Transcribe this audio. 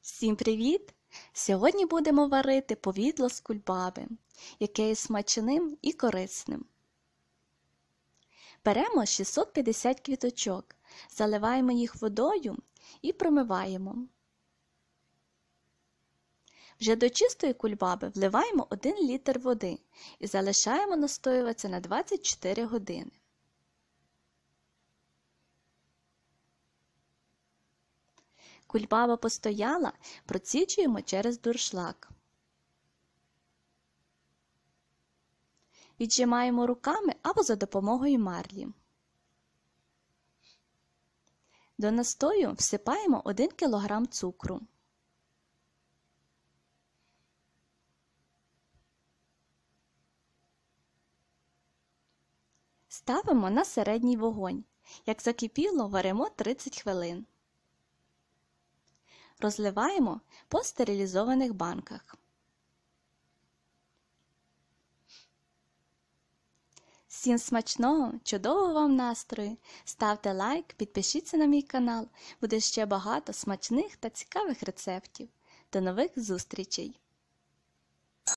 Всім привіт! Сьогодні будемо варити повідло з кульбаби, яке є смачним і корисним. Беремо 650 квіточок, заливаємо їх водою і промиваємо. Вже до чистої кульбаби вливаємо 1 літр води і залишаємо настоюватися на 24 години. Кульбаба постояла, проціджуємо через дуршлаг. Віджимаємо руками або за допомогою марлі. До настою всипаємо 1 кг цукру. Ставимо на середній вогонь. Як закипіло, варимо 30 хвилин. Розливаємо по стерилізованих банках. Всім смачного, чудового вам настрою! Ставте лайк, підпишіться на мій канал, буде ще багато смачних та цікавих рецептів. До нових зустрічей!